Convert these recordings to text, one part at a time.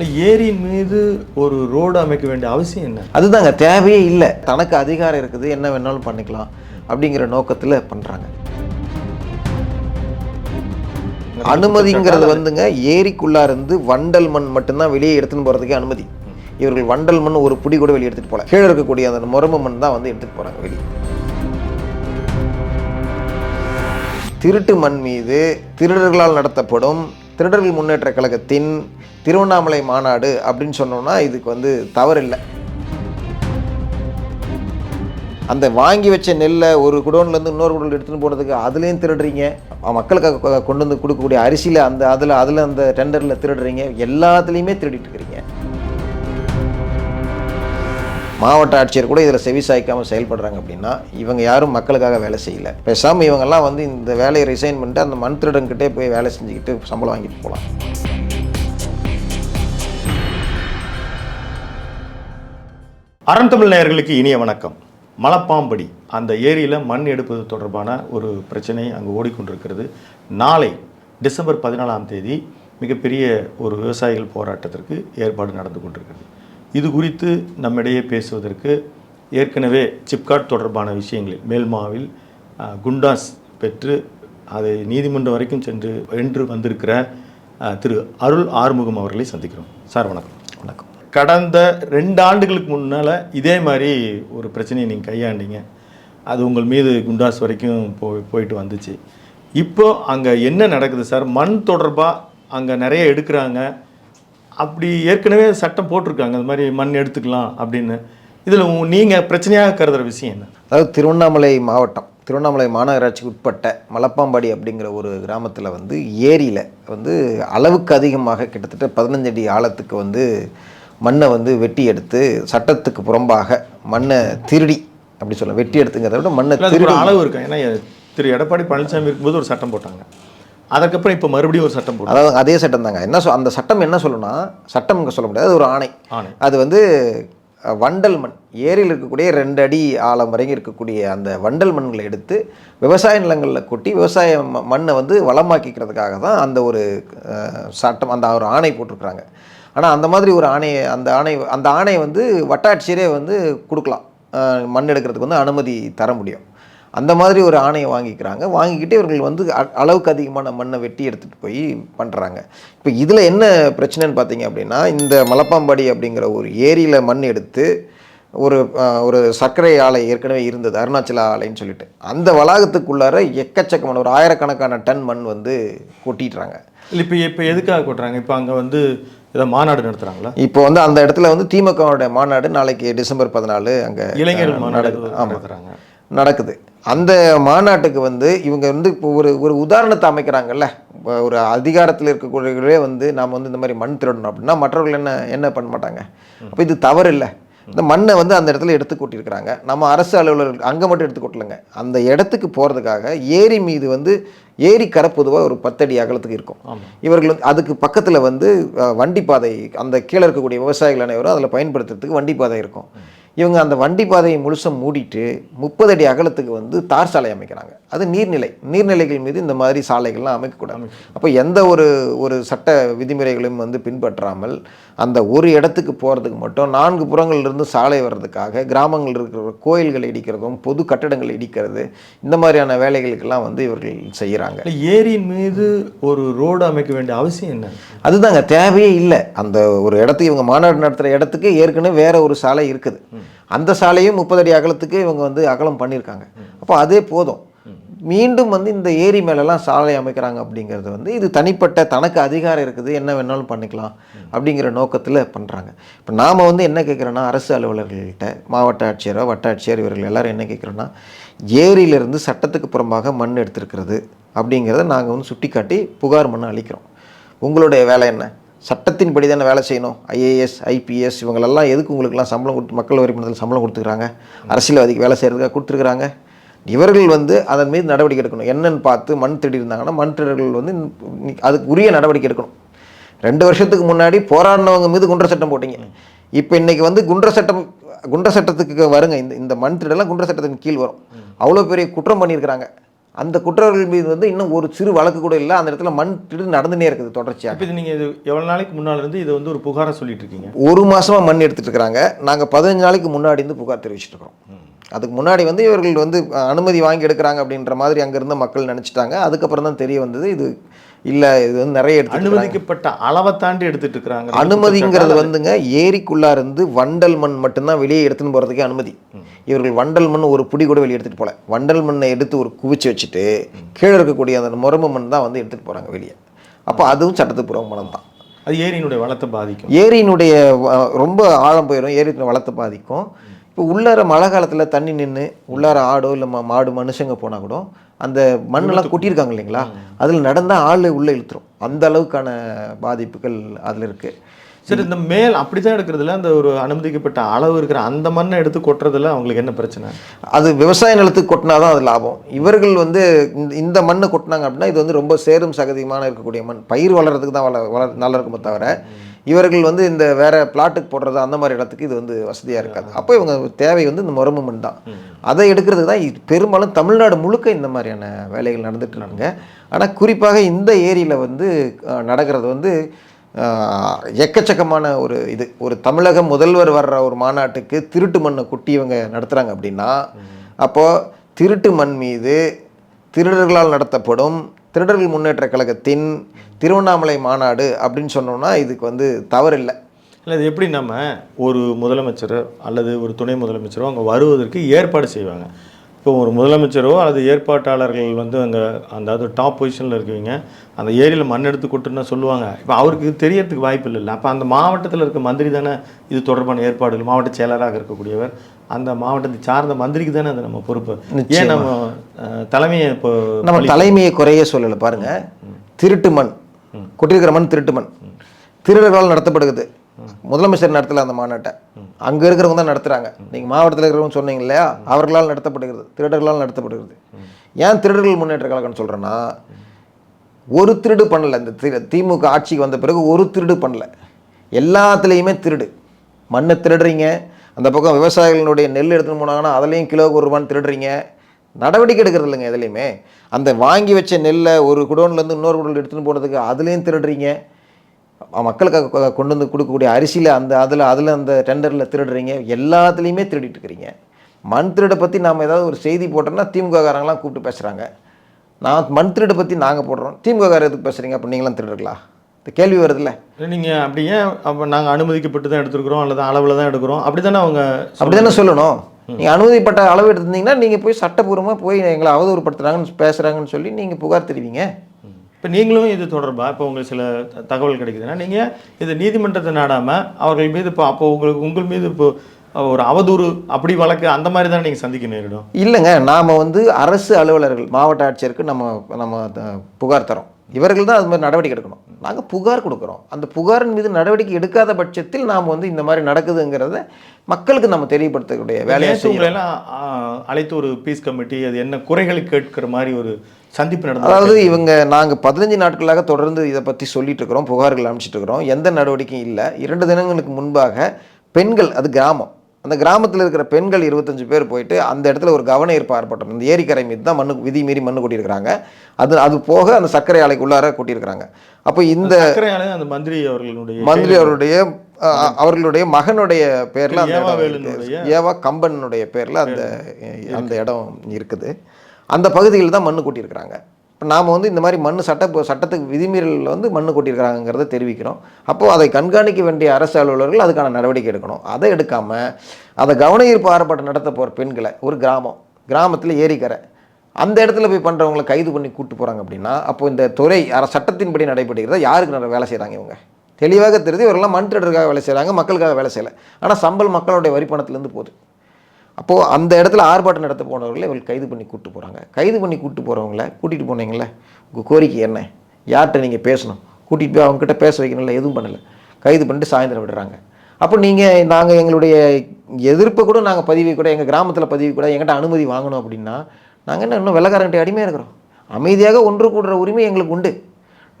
ஏரியின் மீது ஒரு ரோடு அமைக்க வேண்டிய அவசியம் என்ன? அதுதாங்க தேவையே இல்லை. தனக்கு அதிகாரம் இருக்குது என்ன வேணாலும் பண்ணிக்கலாம் அப்படிங்கிற நோக்கத்தில் பண்ணுறாங்க அனுமதிங்கிறது வந்துங்க ஏரிக்குள்ளா இருந்து வண்டல் மண் மட்டும்தான் வெளியே எடுத்துன்னு போகிறதுக்கே அனுமதி. இவர்கள் வண்டல் மண் ஒரு புடி கூட வெளியே எடுத்துகிட்டு போகல கீழே இருக்கக்கூடிய அந்த முரம்பு மண் தான் வந்து எடுத்துகிட்டு போகிறாங்க வெளியே. திருட்டு மண் மீது திருடர்களால் நடத்தப்படும் திருடர்கள் முன்னேற்ற கழகத்தின் திருவண்ணாமலை மாநாடு அப்படின்னு சொன்னோம்னா இதுக்கு வந்து தவறில்லை. அந்த வாங்கி வச்ச நெல்லை ஒரு குடோன்லேருந்து இன்னொரு குடோன் எடுத்துன்னு போகிறதுக்கு அதுலேயும் திருடுறீங்க. மக்களுக்காக கொண்டு வந்து கொடுக்கக்கூடிய அரிசியில் அந்த அதில் அதில் அந்த டெண்டரில் திருடுறீங்க. எல்லாத்துலேயுமே திருடிட்டு இருக்கிறீங்க. மாவட்ட ஆட்சியர் கூட இதில் செவி சாய்க்காமல் செயல்படுறாங்க அப்படின்னா இவங்க யாரும் மக்களுக்காக வேலை செய்யல. பேசாமல் இவங்கெல்லாம் வந்து இந்த வேலையை ரிசைன் பண்ணிட்டு அந்த மந்திரிடங்கிட்டே போய் வேலை செஞ்சுக்கிட்டு சம்பளம் வாங்கிட்டு போகலாம். அறந்தமிழ் நேயர்களுக்கு இனிய வணக்கம். மலப்பாம்படி அந்த ஏரியில் மண் எடுப்பது தொடர்பான ஒரு பிரச்சனை அங்கே ஓடிக்கொண்டிருக்கிறது. நாளை டிசம்பர் பதினாலாம் தேதி மிகப்பெரிய ஒரு விவசாயிகள் போராட்டத்திற்கு ஏற்பாடு நடந்து கொண்டிருக்கிறது. இது குறித்து நம்மிடையே பேசுவதற்கு ஏற்கனவே சிப்காட் தொடர்பான விஷயங்களில் மேல்மாவில் குண்டாஸ் பெற்று அதை நீதிமன்றம் வரைக்கும் சென்று வென்று வந்திருக்கிற திரு அருள் ஆறுமுகம் அவர்களை சந்திக்கிறோம். சார் வணக்கம். வணக்கம். கடந்த ரெண்டு ஆண்டுகளுக்கு முன்னால் இதே மாதிரி ஒரு பிரச்சனையை நீங்கள் கையாண்டீங்க. அது உங்கள் மீது குண்டாஸ் வரைக்கும் போய் போயிட்டு வந்துச்சு. இப்போ அங்கே என்ன நடக்குது சார்? மண் தொடர்பாக அங்கே நிறைய எடுக்கிறாங்க. அப்படி ஏற்கனவே சட்டம் போட்டிருக்காங்க. அது மாதிரி மண் எடுத்துக்கலாம் அப்படின்னு. இதில் நீங்கள் பிரச்சனையாக கருதுகிற விஷயம் என்ன? அதாவது திருவண்ணாமலை மாவட்டம் திருவண்ணாமலை மாநகராட்சிக்கு உட்பட்ட மலப்பாம்பாடி அப்படிங்கிற ஒரு கிராமத்தில் வந்து ஏரியில் வந்து அளவுக்கு அதிகமாக கிட்டத்தட்ட பதினஞ்சு அடி ஆழத்துக்கு வந்து மண்ணை வந்து வெட்டி எடுத்து சட்டத்துக்கு புறம்பாக மண்ணை திருடி அப்படி சொல்ல வெட்டி எடுத்துங்கிறத விட மண்ணை திருடி. அளவு இருக்கு? ஏன்னா திரு எடப்பாடி பழனிசாமி இருக்கும்போது ஒரு சட்டம் போட்டாங்க. அதுக்கப்புறம் இப்போ மறுபடியும் ஒரு சட்டம் அதாவது அதே சட்டம் தாங்க. என்ன சொல் அந்த சட்டம் என்ன சொல்லணும்னா சட்டம் இங்க சொல்ல முடியாது அது ஒரு ஆணை. ஆணை. அது வந்து வண்டல் மண் ஏரியில் இருக்கக்கூடிய ரெண்டு அடி ஆழம் வரைக்கும் இருக்கக்கூடிய அந்த வண்டல் மண்களை எடுத்து விவசாய நிலங்களில் கொட்டி விவசாய மண்ணை வந்து வளமாக்கிக்கிறதுக்காக தான் அந்த ஒரு சட்டம் அந்த ஒரு ஆணை போட்டிருக்கிறாங்க. ஆனால் அந்த மாதிரி ஒரு ஆணையை அந்த ஆணை அந்த ஆணை வந்து வட்டாட்சியரே வந்து கொடுக்கலாம். மண் எடுக்கிறதுக்கு வந்து அனுமதி தர முடியும். அந்த மாதிரி ஒரு ஆணையை வாங்கிக்கிறாங்க. வாங்கிக்கிட்டு இவர்கள் வந்து அளவுக்கு அதிகமான மண்ணை வெட்டி எடுத்துகிட்டு போய் பண்ணுறாங்க இப்போ இதில் என்ன பிரச்சனைன்னு பார்த்தீங்க அப்படின்னா இந்த மலப்பாம்பாடி அப்படிங்கிற ஒரு ஏரியில் மண் எடுத்து ஒரு ஒரு சர்க்கரை ஆலை ஏற்கனவே இருந்தது அருணாச்சல ஆலைன்னு சொல்லிட்டு. அந்த வளாகத்துக்குள்ளார எக்கச்சக்கமான ஒரு ஆயிரக்கணக்கான டன் மண் வந்து கொட்டிடுறாங்க. இல்லை இப்போ இப்போ எதுக்காக கொட்டுறாங்க? இப்போ அங்கே வந்து ஏதோ மாநாடு நடத்துகிறாங்களா இப்போ வந்து அந்த இடத்துல வந்து திமுகவோட மாநாடு நாளைக்கு டிசம்பர் பதினாலு அங்கே இளைஞர்கள் மாநாடு ஆமாம் நடக்குது. அந்த மாநாட்டுக்கு வந்து இவங்க வந்து இப்போ ஒரு ஒரு உதாரணத்தை அமைக்கிறாங்கல்ல. ஒரு அதிகாரத்தில் இருக்கக்கூடியவர்களே வந்து நாம் வந்து இந்த மாதிரி மண் திருடணும் அப்படின்னா மற்றவர்கள் என்ன என்ன பண்ண மாட்டாங்க? அப்போ இது தவறு இல்லை. இந்த மண்ணை வந்து அந்த இடத்துல எடுத்து கொட்டியிருக்கிறாங்க. நம்ம அரசு அலுவலர்கள் அங்கே மட்டும் எடுத்து கொட்டலைங்க. அந்த இடத்துக்கு போகிறதுக்காக ஏரி மீது வந்து ஏரி கரை பொதுவாக ஒரு பத்தடி அகலத்துக்கு இருக்கும். இவர்கள் வந்து அதுக்கு பக்கத்தில் வந்து வண்டிப்பாதை அந்த கீழே இருக்கக்கூடிய விவசாயிகள் அனைவரும் அதில் பயன்படுத்துறதுக்கு வண்டிப்பாதை இருக்கும். இவங்க அந்த வண்டி பாதையை முழுசாக மூடிட்டு முப்பது அடி அகலத்துக்கு வந்து தார் சாலை அமைக்கிறாங்க. அது நீர்நிலை. நீர்நிலைகள் மீது இந்த மாதிரி சாலைகள்லாம் அமைக்கக்கூடாது. அப்போ எந்த ஒரு ஒரு சட்ட விதிமுறைகளையும் வந்து பின்பற்றாமல் அந்த ஒரு இடத்துக்கு போகிறதுக்கு மட்டும் நான்கு புறங்கள்லேருந்து சாலை வர்றதுக்காக கிராமங்கள் இருக்கிற கோயில்களை இடிக்கிறதும் பொது கட்டடங்களை இடிக்கிறது இந்த மாதிரியான வேலைகளுக்கெல்லாம் வந்து இவர்கள் செய்கிறாங்க ஏரியின் மீது ஒரு ரோடு அமைக்க வேண்டிய அவசியம் என்ன? அதுதாங்க தேவையே இல்லை. அந்த ஒரு இடத்துக்கு இவங்க மாநாடு நடத்துகிற இடத்துக்கு ஏற்கனவே வேற ஒரு சாலை இருக்குது. அந்த சாலையும் முப்பது அடி அகலத்துக்கு இவங்க வந்து அகலம் பண்ணியிருக்காங்க. அப்போ அதே போதும். மீண்டும் வந்து இந்த ஏரி மேலெல்லாம் சாலை அமைக்கிறாங்க அப்படிங்கிறது வந்து இது தனிப்பட்ட தனக்கு அதிகாரம் இருக்குது என்ன வேணாலும் பண்ணிக்கலாம் அப்படிங்கிற நோக்கத்தில் பண்ணுறாங்க இப்போ நாம் வந்து என்ன கேட்குறோன்னா அரசு அலுவலர்கள்கிட்ட மாவட்ட ஆட்சியரோ வட்டாட்சியர் இவர்கள் எல்லாரும் என்ன கேட்குறோன்னா ஏரியிலிருந்து சட்டத்துக்கு புறம்பாக மண் எடுத்திருக்கிறது அப்படிங்கிறத நாங்கள் வந்து சுட்டிக்காட்டி புகார் மண்ணை அளிக்கிறோம். உங்களுடைய வேலை என்ன? சட்டத்தின்படி தானே வேலை செய்யணும். ஐஏஎஸ் ஐபிஎஸ் இவங்களெல்லாம் எதுக்கு உங்களுக்கெல்லாம் சம்பளம் கொடுத்து மக்கள் வரி பணத்தில் சம்பளம் கொடுத்துருக்காங்க அரசியல்வாதிக்கு வேலை செய்கிறதுக்காக கொடுத்துருக்குறாங்க. இவர்கள் வந்து அதன் மீது நடவடிக்கை எடுக்கணும். என்னன்னு பார்த்து மண் திருடி இருந்தாங்கன்னா மண் திருடர்கள் வந்து அதுக்கு உரிய நடவடிக்கை எடுக்கணும். ரெண்டு வருஷத்துக்கு முன்னாடி போராடினவங்க மீது குன்ற சட்டம் போட்டீங்க. இப்போ இன்னைக்கு வந்து குன்ற சட்டம் குன்ற சட்டத்துக்கு வருங்க. இந்த இந்த மண் திருடெல்லாம் குன்ற சட்டத்தின் கீழ் வரும். அவ்வளோ பெரிய குற்றம் பண்ணியிருக்கிறாங்க. அந்த குற்றவாளிகள் மீது வந்து இன்னும் ஒரு சிறு வழக்கு கூட இல்லை. அந்த இடத்துல மண் திருடு நடந்துனே இருக்குது தொடர்ச்சியாக. இப்போ இது நீங்கள் இது எவ்வளோ நாளைக்கு முன்னால் இருந்து இது வந்து ஒரு புகாராக சொல்லிட்டு இருக்கீங்க? ஒரு மாசமா மண் எடுத்துட்டு இருக்காங்க நாங்கள் பதினஞ்சு நாளைக்கு முன்னாடி இருந்து புகார் தெரிவிச்சிட்டு இருக்கோம் அதுக்கு முன்னாடி வந்து இவர்கள் வந்து அனுமதி வாங்கி எடுக்கிறாங்க அப்படின்ற மாதிரி அங்க இருந்த மக்கள் நினைச்சிட்டாங்க. அதுக்கப்புறம் தான் தெரிய வந்தது இது இல்லை இது வந்து நிறைய எடுத்து அனுமதிக்கப்பட்ட அளவை தாண்டி எடுத்துட்டு இருக்கிறாங்க. அனுமதிங்கிறது வந்துங்க ஏரிக்குள்ளா இருந்து வண்டல் மண் மட்டும்தான் வெளியே எடுத்துன்னு போகிறதுக்கே அனுமதி. இவர்கள் வண்டல் மண் ஒரு புடி கூட வெளியே எடுத்துகிட்டு போகல வண்டல் மண்ணை எடுத்து ஒரு குவிச்சு வச்சுட்டு கீழே இருக்கக்கூடிய அந்த முரம்பு மண் தான் வந்து எடுத்துகிட்டு போகிறாங்க வெளியே. அப்போ அதுவும் சட்டத்துக்கு புறம்பணம் தான். அது ஏரியினுடைய வளத்தை பாதிக்கும். ஏரியினுடைய ரொம்ப ஆழம் போயிடும் ஏரியினுடைய வளத்தை பாதிக்கும். இப்போ உள்ளார மழை காலத்தில் தண்ணி நின்று உள்ளார ஆடோ இல்லை மாடு மனுஷங்க போனால் கூட அந்த மண்ணெல்லாம் கொட்டியிருக்காங்க இல்லைங்களா? அதில் நடந்தால் ஆள் உள்ளே இழுத்துரும். அந்த அளவுக்கான பாதிப்புகள் அதில் இருக்குது சரி இந்த மேல் அப்படிதான் எடுக்கிறதுல அந்த ஒரு அனுமதிக்கப்பட்ட அளவு இருக்கிற அந்த மண்ணை எடுத்து கொட்டுறதுல அவங்களுக்கு என்ன பிரச்சனை? அது விவசாய நிலத்துக்கு கொட்டினா தான் அது லாபம். இவர்கள் வந்து இந்த இந்த மண்ணை கொட்டினாங்க அப்படின்னா இது வந்து ரொம்ப சேரும் சகதியமான இருக்கக்கூடிய மண். பயிர் வளர்கிறதுக்கு தான் வள வள நல்லா இருக்குமே தவிர இவர்கள் வந்து இந்த வேற பிளாட்டுக்கு போடுறது அந்த மாதிரி இடத்துக்கு இது வந்து வசதியாக இருக்காது. அப்போ இவங்க தேவை வந்து இந்த முரம்பு மண் தான் அதை எடுக்கிறதுக்கு தான் பெரும்பாலும் தமிழ்நாடு முழுக்க இந்த மாதிரியான வேலைகள் நடந்துட்டு இருக்காங்க. ஆனால் குறிப்பாக இந்த ஏரியில் வந்து நடக்கிறது வந்து எக்கச்சக்கமான ஒரு இது. ஒரு தமிழக முதல்வர் வர்ற ஒரு மாநாட்டுக்கு திருட்டு மண்ணை குட்டி இவங்க நடத்துகிறாங்க அப்படின்னா அப்போது திருட்டு மண் மீது திருடர்களால் நடத்தப்படும் திருடர்கள் முன்னேற்ற கழகத்தின் திருவண்ணாமலை மாநாடு அப்படின்னு சொன்னோம்னா இதுக்கு வந்து தவறில்லை. இல்லை இது எப்படி நம்ம ஒரு முதலமைச்சரோ அல்லது ஒரு துணை முதலமைச்சரோ அங்கே வருவதற்கு ஏற்பாடு செய்வாங்க. இப்போ ஒரு முதலமைச்சரோ அல்லது ஏற்பாட்டாளர்கள் வந்து அங்கே அந்த அது டாப் பொசிஷனில் இருக்கீங்க அந்த ஏரியில் மண் எடுத்து கொட்டுன்னா சொல்லுவாங்க. இப்போ அவருக்கு தெரியறதுக்கு வாய்ப்பு இல்லை அப்போ அந்த மாவட்டத்தில் இருக்க மந்திரி தானே இது தொடர்பான ஏற்பாடுகள் மாவட்ட செயலராக இருக்கக்கூடியவர் அந்த மாவட்டத்தை சார்ந்த மந்திரிக்கு தானே அது நம்ம பொறுப்பு. ஏன் நம்ம தலைமையை இப்போ நம்ம தலைமையை குறைய சொல்லலை. பாருங்க. திருட்டு மண். கொட்டியிருக்கிற மண் திருட்டு மண். திருடர்களால் நடத்தப்படுகிறது. முதலமைச்சர் நடத்தல அந்த மாநாட்டை. அங்க இருக்கிறவங்க தான் நடத்துறாங்க. நீங்க மாவட்டத்தில் இருக்கிறவங்க சொன்னீங்க இல்லையா? அவர்களால் நடத்தப்படுகிறது திருடர்களால் நடத்தப்படுகிறது. ஏன் திருடர்கள் முன்னேற்ற கழகம்னு சொல்றேன்னா ஒரு திருடு பண்ணல. இந்த தி- திமுக ஆட்சிக்கு வந்த பிறகு ஒரு திருடு பண்ணல. எல்லாத்துலேயுமே திருடு. மண்ணை திருடுறீங்க. அந்த பக்கம் விவசாயிகளுடைய நெல் எடுத்துன்னு போனாங்கன்னா அதுலேயும் கிலோவுக்கு ஒரு ரூபான்னு திருடுறீங்க. நடவடிக்கை எடுக்கிறது இல்லைங்க எதுலேயுமே. அந்த வாங்கி வச்ச நெல்லை ஒரு குடோன்லேருந்து இன்னொரு குடோன் எடுத்துன்னு போனதுக்கு அதுலேயும் திருடுறீங்க. மக்களுக்காக கொண்டு வந்து கொடுக்கக்கூடிய அரிசியில் அந்த அதில் அதில் அந்த டெண்டரில் திருடுறீங்க எல்லாத்துலேயுமே திருடிட்டு இருக்கிறீங்க மண் திருடை பற்றி நாம் ஏதாவது ஒரு செய்தி போட்டோம்னா திமுக காரங்களாம் கூப்பிட்டு பேசுகிறாங்க நான் மண் திருடை பற்றி நாங்கள் போடுறோம். திமுக காரர் எதுக்கு பேசுகிறீங்க அப்போ நீங்களாம் திருடுங்களா இந்த கேள்வி வருதுல்ல. நீங்கள் அப்படி ஏன் அப்போ நாங்கள் அனுமதிக்கப்பட்டு தான் எடுத்துருக்குறோம்? அல்லது அளவில் தான் எடுக்கிறோம்? அப்படி தானே அவங்க அப்படி தானே சொல்லணும். நீங்கள் அனுமதிப்பட்ட அளவு எடுத்திருந்தீங்கன்னா நீங்கள் போய் சட்டப்பூர்வமாக போய் எங்களை அவதூறுப்படுத்துகிறாங்கன்னு பேசுகிறாங்கன்னு சொல்லி நீங்கள் புகார் தெரிவிங்க. இப்போ நீங்களும் இது தொடர்பாக இப்போ உங்களுக்கு சில தகவல் கிடைக்குதுன்னா நீங்கள் இது நீதிமன்றத்தை நாடாமல் அவர்கள் மீது இப்போ அப்போ உங்களுக்கு உங்கள் மீது இப்போ ஒரு அவதூறு அப்படி வழக்கு அந்த மாதிரி தானே நீங்கள் சந்திக்க நேரிடும்? இல்லைங்க. நாம் வந்து அரசு அலுவலர்கள் மாவட்ட ஆட்சியருக்கு நம்ம நம்ம புகார் தரோம். இவர்கள் தான் அது மாதிரி நடவடிக்கை எடுக்கணும். நாங்கள் புகார் கொடுக்குறோம். அந்த புகாரின் மீது நடவடிக்கை எடுக்காத பட்சத்தில் நாம் வந்து இந்த மாதிரி நடக்குதுங்கிறத மக்களுக்கு நம்ம தெரியப்படுத்தக்கூடிய வேலையை நேற்று உங்களை எல்லாம் ஆ, அழைத்து ஒரு பீஸ் கமிட்டி அது என்ன குறைகளை கேட்கிற மாதிரி ஒரு சந்திப்பு நடந்தது. அதாவது இவங்க நாங்கள் பதினஞ்சு நாட்களாக தொடர்ந்து இதை பற்றி சொல்லிட்டு இருக்கிறோம் புகார்கள் அனுப்பிச்சிட்டு இருக்கிறோம் எந்த நடவடிக்கையும் இல்லை. இரண்டு தினங்களுக்கு முன்பாக பெண்கள் அது கிராமம். அந்த கிராமத்தில் இருக்கிற பெண்கள் இருபத்தஞ்சு பேர் போயிட்டு அந்த இடத்துல ஒரு கவன ஈர்ப்பு ஆர்ப்பாட்டம். இந்த ஏரிக்கரை மீது தான் மண்ணு விதி மீறி மண்ணு கொட்டியிருக்கிறாங்க. அது அது போக அந்த சர்க்கரை ஆலைக்குள்ளார கொட்டியிருக்கிறாங்க. அப்போ இந்த அந்த மந்திரி அவர்களுடைய மந்திரி அவருடைய அவர்களுடைய மகனுடைய பேர்ல அந்த. ஏவா கம்பனுடைய பேர்ல அந்த அந்த இடம் இருக்குது. அந்த பகுதியில் தான் மண் கொட்டியிருக்கிறாங்க. இப்போ நாம் வந்து இந்த மாதிரி மண் சட்ட சட்டத்துக்கு விதிமீறலில் வந்து மண் கொட்டியிருக்கிறாங்கிறத தெரிவிக்கிறோம். அப்போது அதை கண்காணிக்க வேண்டிய அரசு அலுவலர்கள் அதுக்கான நடவடிக்கை எடுக்கணும். அதை எடுக்காமல் அதை கவனயீர்ப்பு ஆர்ப்பாட்டம் நடத்த போகிற பெண்களை ஒரு கிராமம் கிராமத்தில் ஏரிக்கரை அந்த இடத்துல போய் பண்ணுறவங்கள கைது பண்ணி கூட்டு போகிறாங்க அப்படின்னா அப்போ இந்த துறை அர சட்டத்தின்படி நடைபெறுகிறதா யாருக்கு நட- வேலை செய்கிறாங்க இவங்க? தெளிவாக தெரியுது இவரெல்லாம் மண் திருடருக்காக வேலை செய்கிறாங்க மக்களுக்காக வேலை செய்யலை. ஆனால் சம்பள் மக்களுடைய வரிப்பணத்துலேருந்து போகுது. அப்போது அந்த இடத்துல ஆர்ப்பாட்டம் நடத்த போனவர்களை இவர்கள் கைது பண்ணி கூப்பிட்டு போகிறாங்க கைது பண்ணி கூப்பிட்டு போகிறவங்கள கூட்டிகிட்டு போனீங்களே உங்கள் கோரிக்கை என்ன? யார்கிட்ட நீங்கள் பேசணும்? கூட்டிகிட்டு போய் அவங்ககிட்ட பேச வைக்கணும்ல எதுவும் பண்ணலை. கைது பண்ணிட்டு சாயந்தரம் விடுறாங்க. அப்போ நீங்கள் நாங்கள் எங்களுடைய எதிர்ப்பை கூட நாங்கள் பதிவு கூட எங்கள் கிராமத்தில் பதிவு கூட எங்கிட்ட அனுமதி வாங்கணும் அப்படின்னா நாங்கள் என்ன இன்னும் வெள்ளக்காரங்கிட்ட அடிமையாக இருக்கிறோம். அமைதியாக ஒன்று கூடுற உரிமை எங்களுக்கு உண்டு.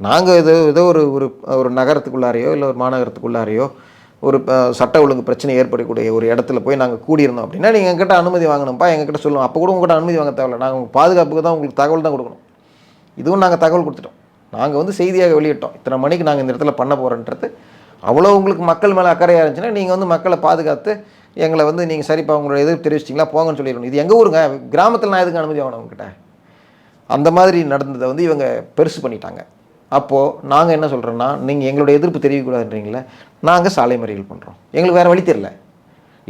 நாங்கள் ஏதோ ஏதோ ஒரு ஒரு ஒரு நகரத்துக்குள்ளாரையோ இல்லை ஒரு மாநகரத்துக்குள்ளாரையோ ஒரு சட்ட ஒழுங்கு பிரச்சனை ஏற்படக்கூடிய ஒரு இடத்துல போய் நாங்கள் கூடியிருந்தோம் அப்படின்னா நீங்கள் எங்ககிட்ட அனுமதி வாங்கணும்ப்பா எங்ககிட்ட சொல்லுவோம் அப்போ கூட உங்கள்கிட்ட அனுமதி வாங்க தேவையில்ல. நாங்கள் உங்கள் பாதுகாப்புக்கு தான் உங்களுக்கு தகவல் தான் கொடுக்கணும். இதுவும் நாங்கள் தகவல் கொடுத்துட்டோம். நாங்கள் வந்து செய்தியாக வெளியிட்டோம். இத்தனை மணிக்கு நாங்கள் இந்த இடத்துல பண்ண போகிறோன்றது அவ்வளோ உங்களுக்கு மக்கள் மேலே அக்கறையாக இருந்துச்சுன்னா நீங்கள் வந்து மக்களை பாதுகாத்து எங்களை வந்து நீங்கள் சரிப்பா உங்களோட எதிர்ப்பு தெரிவிச்சிட்டிங்களா போங்கன்னு சொல்லிடணும். இது எங்கள் ஊருங்க? கிராமத்தில் நான் எதுக்கு அனுமதி வாங்கணும் உங்ககிட்ட? அந்த மாதிரி நடந்ததை வந்து இவங்க பெருசு பண்ணிட்டாங்க. அப்போது நாங்கள் என்ன சொல்கிறோன்னா நீங்கள் எங்களோட எதிர்ப்பு தெரிவிக்கக்கூடாதுன்றீங்களே நாங்கள் சாலை மறியல் பண்ணுறோம் எங்களுக்கு வேறு வழி தெரியல.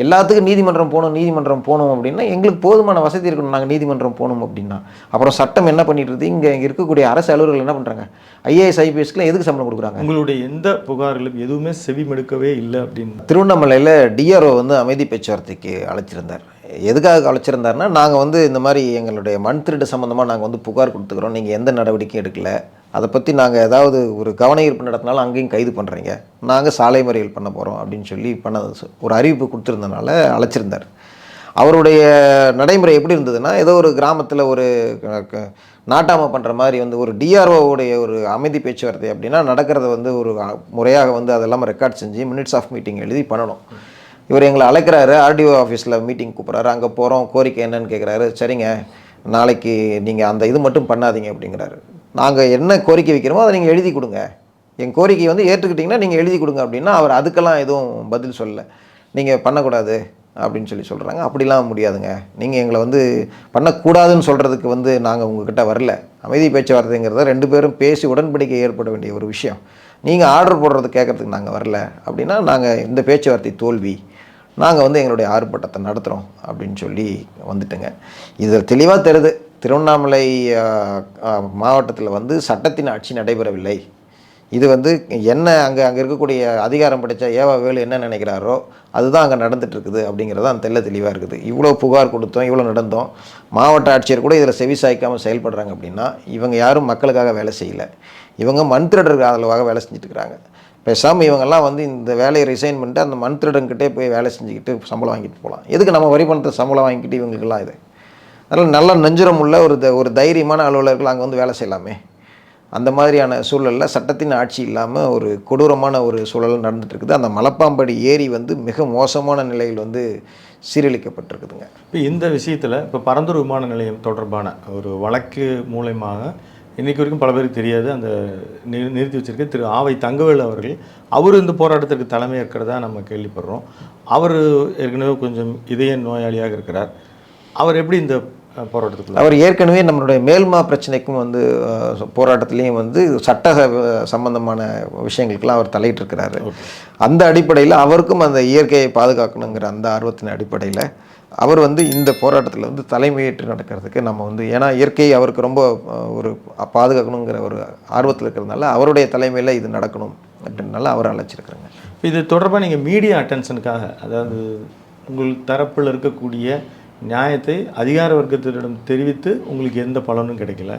எல்லாத்துக்கும் நீதிமன்றம் போகணும் நீதிமன்றம் போகணும் அப்படின்னா எங்களுக்கு போதுமான வசதி இருக்கணும் நாங்கள் நீதிமன்றம் போகணும் அப்படின்னா. அப்புறம் சட்டம் என்ன பண்ணிடுறது? இங்கே இங்கே இருக்கக்கூடிய அரசு அலுவலர்கள் என்ன பண்ணுறாங்க ஐஏஎஸ் ஐபிஎஸ்க்குலாம் எதுக்கு சம்பளம் கொடுக்குறாங்க? உங்களுடைய எந்த புகார்களும் எதுவுமே செவிமெடுக்கவே இல்லை அப்படின்னு. திருவண்ணாமலையில் டிஆர்ஓ வந்து அமைதி பேச்சுவார்த்தைக்கு அழைச்சிருந்தார். எதுக்காக அழைச்சிருந்தாருன்னா நாங்கள் வந்து இந்த மாதிரி எங்களுடைய மண் திருட்டு சம்மந்தமாக நாங்கள் வந்து புகார் கொடுத்துக்கிறோம். நீங்கள் எந்த நடவடிக்கையும் எடுக்கல. அதை பற்றி நாங்கள் ஏதாவது ஒரு கவன ஈர்ப்பு நடத்தினாலும் அங்கேயும் கைது பண்ணுறீங்க நாங்கள் சாலை மறியல் பண்ண போகிறோம் அப்படின்னு சொல்லி பண்ண ஒரு அறிவிப்பு கொடுத்துருந்தனால அழைச்சிருந்தார். அவருடைய நடைமுறை எப்படி இருந்ததுன்னா ஏதோ ஒரு கிராமத்தில் ஒரு நாட்டாம நாட்டாமை பண்ணுற மாதிரி வந்து ஒரு டிஆர்ஓவுடைய ஒரு அமைதி பேச்சுவார்த்தை அப்படின்னா நடக்கிறத வந்து ஒரு முறையாக வந்து அதெல்லாம் ரெக்கார்ட் செஞ்சு மினிட்ஸ் ஆஃப் மீட்டிங் எழுதி பண்ணணும். இவர் எங்களை அழைக்கிறாரு ஆர்டிஓ ஆஃபீஸில் மீட்டிங் கூப்பிட்றாரு அங்கே போகிறோம் கோரிக்கை என்னன்னு கேட்குறாரு சரிங்க நாளைக்கு நீங்கள் அந்த இது மட்டும் பண்ணாதீங்க அப்படிங்கிறாரு. நாங்கள் என்ன கோரிக்கை வைக்கிறோமோ அதை நீங்கள் எழுதி கொடுங்க. என் கோரிக்கையை வந்து ஏற்றுக்கிட்டிங்கன்னா நீங்கள் எழுதி கொடுங்க அப்படின்னா அவர் அதுக்கெல்லாம் எதுவும் பதில் சொல்லலை. நீங்கள் பண்ணக்கூடாது அப்படின்னு சொல்லி சொல்கிறாங்க அப்படிலாம் முடியாதுங்க. நீங்கள் எங்களை வந்து பண்ணக்கூடாதுன்னு சொல்கிறதுக்கு வந்து நாங்கள் உங்ககிட்ட வரல. அமைதி பேச்சுவார்த்தைங்கிறத ரெண்டு பேரும் பேசி உடன்படிக்கை ஏற்பட வேண்டிய ஒரு விஷயம். நீங்கள் ஆர்டர் போடுறது கேட்குறதுக்கு நாங்கள் வரல அப்படின்னா நாங்கள் இந்த பேச்சுவார்த்தை தோல்வி. நாங்கள் வந்து எங்களுடைய ஆர்ப்பாட்டத்தை நடத்துகிறோம் அப்படின்னு சொல்லி வந்துட்டுங்க. இதில் தெளிவாக தெரியுது திருவண்ணாமலை மாவட்டத்தில் வந்து சட்டத்தின் ஆட்சி நடைபெறவில்லை. இது வந்து என்ன அங்கே அங்கே இருக்கக்கூடிய அதிகாரம் படித்த ஏவா வேலு என்ன நினைக்கிறாரோ அதுதான் அங்கே நடந்துகிட்ருக்குது அப்படிங்கிறது தான் தெல்ல தெளிவாக இருக்குது. இவ்வளோ புகார் கொடுத்தோம் இவ்வளோ நடந்தோம். மாவட்ட ஆட்சியர் கூட இதில் செவி சாய்க்காமல் செயல்படுறாங்க அப்படின்னா இவங்க யாரும் மக்களுக்காக வேலை செய்யலை. இவங்க மண் திருடருக்கு ஆதரவாக வேலை செஞ்சுட்டு இருக்கிறாங்க பேசாமல் இவங்கெல்லாம் வந்து இந்த வேலையை ரிசைன் பண்ணிட்டு அந்த மந்திரடங்கிட்டே போய் வேலை செஞ்சுக்கிட்டு சம்பளம் வாங்கிட்டு போகலாம். எதுக்கு நம்ம வரி பணத்தை சம்பளம் வாங்கிக்கிட்டு இவங்களுக்கெல்லாம் இது? அதனால் நல்ல நெஞ்சுரம் உள்ள ஒரு த- ஒரு தைரியமான அலுவலர்கள் அங்கே வந்து வேலை செய்யலாமே. அந்த மாதிரியான சூழலில் சட்டத்தின் ஆட்சி இல்லாமல் ஒரு கொடூரமான ஒரு சூழல் நடந்துட்டு இருக்குது அந்த மலப்பாம்படி ஏரி வந்து மிக மோசமான நிலையில் வந்து சீரழிக்கப்பட்டிருக்குதுங்க. இப்போ இந்த விஷயத்தில் இப்போ பரந்தூர் விமான நிலையம் தொடர்பான ஒரு வழக்கு மூலயமாக இன்றைக்கு வரைக்கும் பல பேருக்கு தெரியாது. அந்த நிறுத்தி வச்சிருக்க திரு ஆவை தங்கவேல் அவர்கள் அவர் இந்த போராட்டத்திற்கு தலைமை இருக்கிறதா நம்ம கேள்விப்படுறோம். அவர் ஏற்கனவே கொஞ்சம் இதய நோயாளியாக இருக்கிறார். அவர் எப்படி இந்த அஹ், போராட்டத்துக்குள்ள அவர் ஏற்கனவே நம்மளுடைய மேல்மா பிரச்சனைக்கும் வந்து போராட்டத்திலையும் வந்து சட்ட சம்பந்தமான விஷயங்களுக்கெல்லாம் அவர் தலையிட்டிருக்கிறாரு. அந்த அடிப்படையில் அவருக்கும் அந்த இயற்கையை பாதுகாக்கணுங்கிற அந்த ஆர்வத்தின் அடிப்படையில் அவர் வந்து இந்த போராட்டத்தில் வந்து தலைமையேற்று நடக்கிறதுக்கு நம்ம வந்து ஏன்னா இயற்கை அவருக்கு ரொம்ப ஒரு பாதுகாக்கணுங்கிற ஒரு ஆர்வத்தில் இருக்கிறதுனால அவருடைய தலைமையில் இது நடக்கணும் அப்படின்றனால அவரை அழைச்சிருக்கிறேங்க. இது தொடர்பாக நீங்கள் மீடியா அட்டென்ஷனுக்காக அதாவது உங்கள் தரப்பில் இருக்கக்கூடிய நியாயத்தை அதிகார வர்க்கத்திடம் தெரிவித்து உங்களுக்கு எந்த பலனும் கிடைக்கல.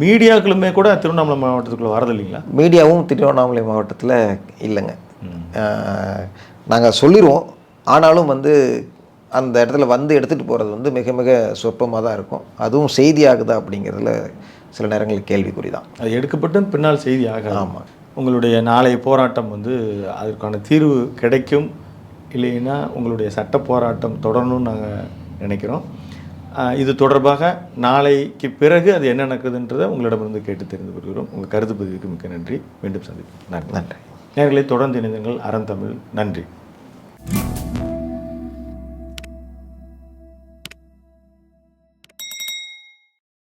மீடியாக்களுமே கூட திருவண்ணாமலை மாவட்டத்துக்குள்ளே வரது இல்லைங்களா? மீடியாவும் திருவண்ணாமலை மாவட்டத்தில் இல்லைங்க. நாங்கள் சொல்லிடுவோம் ஆனாலும் வந்து அந்த இடத்துல வந்து எடுத்துகிட்டு போகிறது வந்து மிக மிக சொற்பமாக தான் இருக்கும். அதுவும் செய்தியாகுதா அப்படிங்கிறதுல சில நேரங்களில் கேள்விக்குறி தான் அது எடுக்கப்பட்டு பின்னால் செய்தி ஆகாது. ஆமாம் உங்களுடைய நாளைய போராட்டம் வந்து அதற்கான தீர்வு கிடைக்கும். இல்லைன்னா உங்களுடைய சட்ட போராட்டம் தொடரணும்னு நாங்கள் நினைக்கிறோம். இது தொடர்பாக நாளைக்கு பிறகு அது என்ன நடக்குதுன்றதை உங்களிடமிருந்து கேட்டு தெரிந்து கொள்கிறோம். உங்கள் கருத்து பதிவுக்கு மிக்க நன்றி. மீண்டும் சந்திப்போம். நன்றி. நன்றி. நேர்களை தொடர்ந்து இணைந்தங்கள் அறந்தமிழ் நன்றி.